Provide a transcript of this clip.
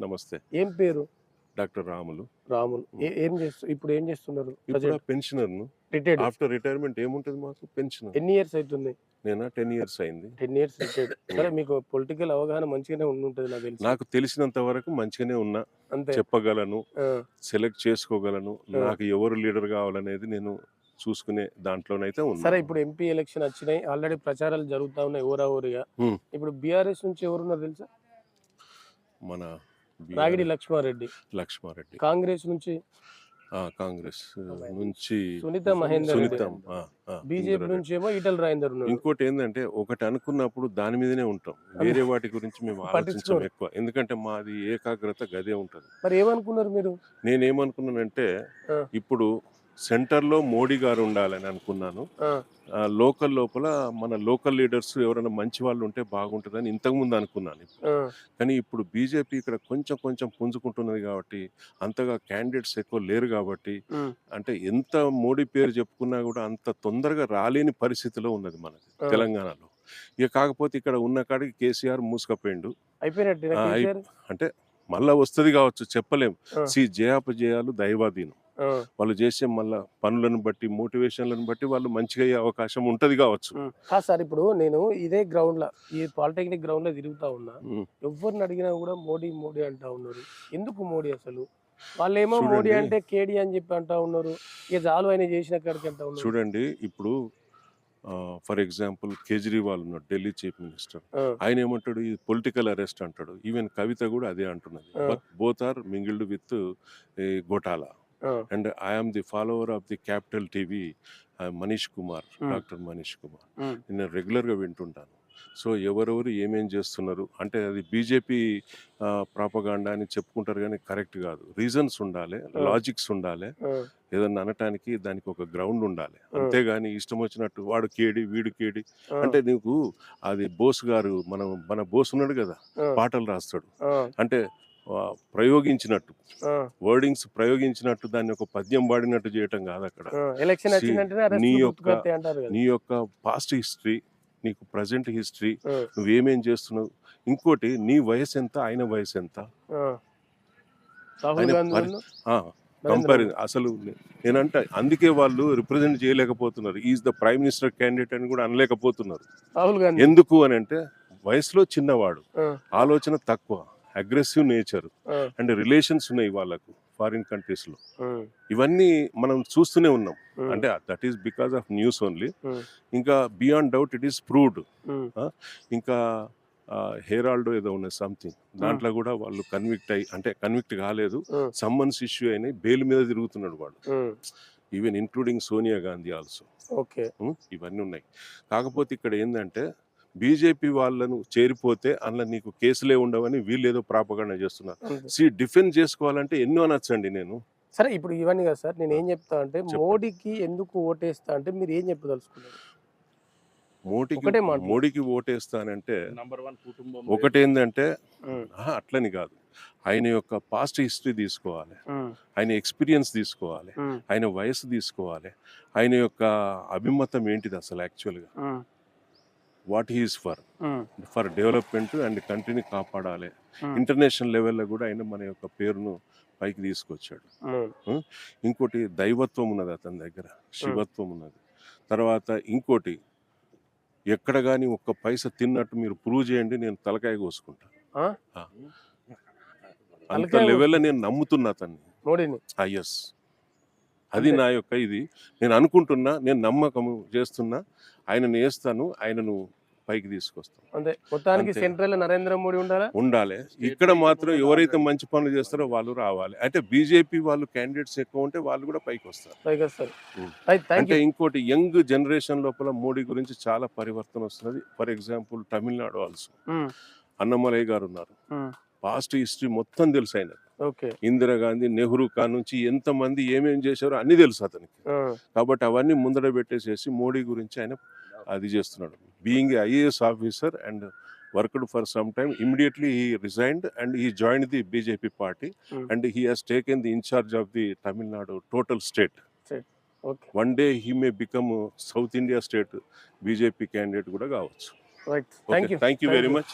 నమస్తే. ఏం పేరు? డాక్టర్ రాములు. రాములు. ఏ- ఏం చేస్తు ఇప్పుడు ఏం చేస్తున్నారు ఇప్పుడు పెన్షనర్ రిటైర్డ్ ఆఫ్టర్ రిటైర్మెంట్ ఏముంటది మాకు? పెన్షన్ ఎన్ని ఇయర్స్ అవుతుంది. నేను? టెన్ ఇయర్స్ అయింది. టెన్ ఇయర్స్ రిటైర్డ్ సరే మీకు పొలిటికల్ అవగాహన మంచిగానే ఉంటుంది నాకు తెలిసి. నాకు తెలిసినంత వరకు మంచిగానే ఉన్నా. అంతే. చెప్పగలను. సెలెక్ట్ చేసుకోగలను. నాకు ఎవరు లీడర్ కావాలనేది నేను చూసుకునే దాంట్లోనైతే ఉన్నా. సరే ఇప్పుడు ఎంపీ ఎలక్షన్ వచ్చినాయి. ఆల్రెడీ ప్రచారాలు జరుగుతా ఉన్నాయి Hmm. ఇప్పుడు బీఆర్ఎస్ నుంచి ఎవరున్నారు తెలుసా? మన రాగిడి లక్ష్మారెడ్డి. లక్ష్మారెడ్డి. కాంగ్రెస్ నుంచి కాంగ్రెస్ నుంచి సునీత మహేందర్ సునీత బీజేపీ నుంచి ఏమో ఈటల రాజేందర్ ఇంకోటి ఏంటంటే ఒకటి అనుకున్నప్పుడు దాని మీదనే ఉంటాం. వేరే వాటి గురించి మేము ఆలోచించాం. ఎక్కువ. ఎందుకంటే మాది ఏకాగ్రత గదే ఉంటది. మరి ఏమనుకున్నారు మీరు? నేనేమనుకున్నానంటే. ఇప్పుడు సెంటర్లో మోడీ గారు ఉండాలని అనుకున్నాను. లోకల్ లోపల మన లోకల్ లీడర్స్ ఎవరైనా మంచి వాళ్ళు ఉంటే బాగుంటుందని ఇంతకుముందు అనుకున్నాను కానీ ఇప్పుడు బీజేపీ ఇక్కడ కొంచెం కొంచెం పుంజుకుంటున్నది కాబట్టి అంతగా క్యాండిడేట్స్ ఎక్కువ లేరు కాబట్టి అంటే ఎంత మోడీ పేరు చెప్పుకున్నా కూడా అంత తొందరగా రాలేని పరిస్థితిలో ఉన్నది మనది ఆ. తెలంగాణలో. ఇక కాకపోతే ఇక్కడ ఉన్న కాడికి కేసీఆర్ మూసుకపోయిండు. అంటే మళ్ళా వస్తుంది కావచ్చు చెప్పలేం. ఆ. సి జయాపజయాలు దైవాధీనం. వాళ్ళు చేసే మళ్ళా పనులను బట్టి మోటివేషన్లను బట్టి వాళ్ళు మంచిగా అయ్యే అవకాశం ఉంటది కావచ్చు. కాదు సార్ ఇప్పుడు నేను ఇదే గ్రౌండ్లో ఈ పాలిటెక్నిక్ గ్రౌండ్లో తిరుగుతా ఉన్నా. ఎవరిని అడిగినా కూడా మోడీ మోడీ అంటా ఉన్నారు. ఎందుకు మోడీ అసలు? వాళ్ళేమో. మోడీ అంటే కేడీ అని చెప్పి అంటా ఉన్నారు. ఇక చాలు ఆయన చేసిన కాడికి అంటా ఉన్నారు. చూడండి ఇప్పుడు ఫర్ ఎగ్జాంపుల్ కేజ్రీవాల్ ఉన్నాడు ఢిల్లీ చీఫ్ మినిస్టర్. ఆయన ఏమంటాడు? ఇది పొలిటికల్ అరెస్ట్ అంటాడు. ఈవెన్ కవిత కూడా అదే అంటున్నది. But both are mingled with ghotala and I'm the follower of the capital TV Manish Kumar. Doctor Manish Kumar. నేను రెగ్యులర్గా వింటుంటాను. సో ఎవరెవరు ఏమేం చేస్తున్నారు? అంటే అది బీజేపీ ప్రాపగాండా అని చెప్పుకుంటారు కానీ కరెక్ట్ కాదు. రీజన్స్ ఉండాలి. లాజిక్స్ ఉండాలి ఏదన్నా అనటానికి దానికి ఒక గ్రౌండ్ ఉండాలి. అంతేగాని ఇష్టం వచ్చినట్టు వాడు కేడి వీడు కేడి. అంటే నీకు అది బోస్ గారు మనం మన బోస్ ఉన్నాడు కదా పాటలు రాస్తాడు. అంటే ప్రయోగించినట్టు. వర్డింగ్స్ ప్రయోగించినట్టు దాన్ని ఒక పద్యం పాడినట్టు చేయటం కాదు అక్కడ. నీ యొక్క- నీ యొక్క పాస్ట్ హిస్టరీ నీకు ప్రజెంట్ హిస్టరీ నువ్వేమేం చేస్తున్నావు? ఇంకోటి నీ వయసు ఎంత ఆయన వయసు ఎంత? ఆ. రాహుల్ ఆయన గాంధీ పరి- ఉన్ను ఆ, నరేంద్ర కంపేర్ మోడీ. అసలు నేనంట అందుకే వాళ్ళు రిప్రజెంట్ చేయలేకపోతున్నారు. Is the prime minister candidate అని కూడా అనలేకపోతున్నారు. ఎందుకు అని అంటే వయసులో చిన్నవాడు. ఆలోచన తక్కువ. అగ్రెసివ్ నేచర్ అండ్ రిలేషన్స్ ఉన్నాయి వాళ్ళకు ఫారిన్ కంట్రీస్లో. ఇవన్నీ మనం చూస్తూనే ఉన్నాం. అంటే that is because of news only ఇంకా beyond doubt it is proved ఇంకా హెరాల్డ్ ఏదో ఉన్నాయి సంథింగ్ దాంట్లో కూడా వాళ్ళు కన్విక్ట్ అయ్యి అంటే కన్విక్ట్ కాలేదు. సమ్మన్స్ ఇష్యూ అయినాయి బెయిల్ మీద తిరుగుతున్నాడు వాడు. Even including Sonia Gandhi also okay. ఇవన్నీ ఉన్నాయి. కాకపోతే ఇక్కడ ఏంటంటే బీజేపీ వాళ్ళను చేరిపోతే అందులో నీకు కేసులే ఉండవని వీళ్ళు ఏదో ప్రాపగండ చేస్తున్నారు. సి డిఫెండ్ చేసుకోవాలంటే ఎన్నో అనొచ్చండి నేను. సరే ఇప్పుడు ఇవన్నీ కదా సార్ నేను ఏం చెప్తా అంటే. మోడీకి ఎందుకు ఓటేస్తా అంటే మీరు ఏం చెప్పదలుచుకున్నారు? మోడీకి. మోడీకి ఓటేస్తానంటే నంబర్ వన్ కుటుంబం ఒకటేందంటే అట్లని కాదు. ఆయన యొక్క పాస్ట్ హిస్టరీ తీసుకోవాలి. ఆయన ఎక్స్పీరియన్స్ తీసుకోవాలి. ఆయన వయసు తీసుకోవాలి. ఆయన యొక్క అభిమతం ఏంటిది అసలు యాక్చువల్గా? What he's for. For development and కంట్రీని కాపాడాలి. ఇంటర్నేషనల్ లెవెల్లో కూడా ఆయన మన యొక్క పేరును పైకి తీసుకొచ్చాడు. ఇంకోటి దైవత్వం ఉన్నది అతని దగ్గర శివత్వం ఉన్నది. తర్వాత ఇంకోటి ఎక్కడ కానీ ఒక్క పైస తిన్నట్టు మీరు ప్రూవ్ చేయండి నేను తలకాయ? ఆ. అంత లెవెల్లో నేను నమ్ముతున్నా అతన్ని. ఎస్ అది. నా యొక్క ఇది. నేను అనుకుంటున్నా నేను నమ్మకం చేస్తున్నా ఆయనను వేస్తాను ఆయనను పైకి తీసుకొస్తాను అంతే మొత్తానికి. సెంట్రల్ నరేంద్ర మోడీ ఉండాలా? ఉండాలి. ఇక్కడ మాత్రం ఎవరైతే మంచి పనులు చేస్తారో వాళ్ళు రావాలి. అంటే బీజేపీ వాళ్ళు క్యాండిడేట్స్ ఎక్కువ ఉంటే వాళ్ళు కూడా పైకి వస్తారు. పైకి వస్తారు. అంటే ఇంకోటి యంగ్ జనరేషన్ లోపల మోడీ గురించి చాలా పరివర్తన వస్తున్నది. For example Tamil Nadu also. Annamalai garu ఉన్నారు. పాస్ట్ హిస్టరీ మొత్తం తెలుసు ఆయన ఓకే. ఇందిరాగాంధీ నెహ్రూ కా నుంచి ఎంతమంది ఏమేం చేశారో అన్ని తెలుసు అతనికి. కాబట్టి అవన్నీ ముందర పెట్టేసేసి మోడీ గురించి ఆయన అది చేస్తున్నాడు. Being IAS officer and worked for some time immediately he resigned and he join the BJP party Hmm. And he has taken the incharge of the Tamil Nadu total state okay one day he may become south India state BJP candidate కూడా కావచ్చు right thank you thank you very much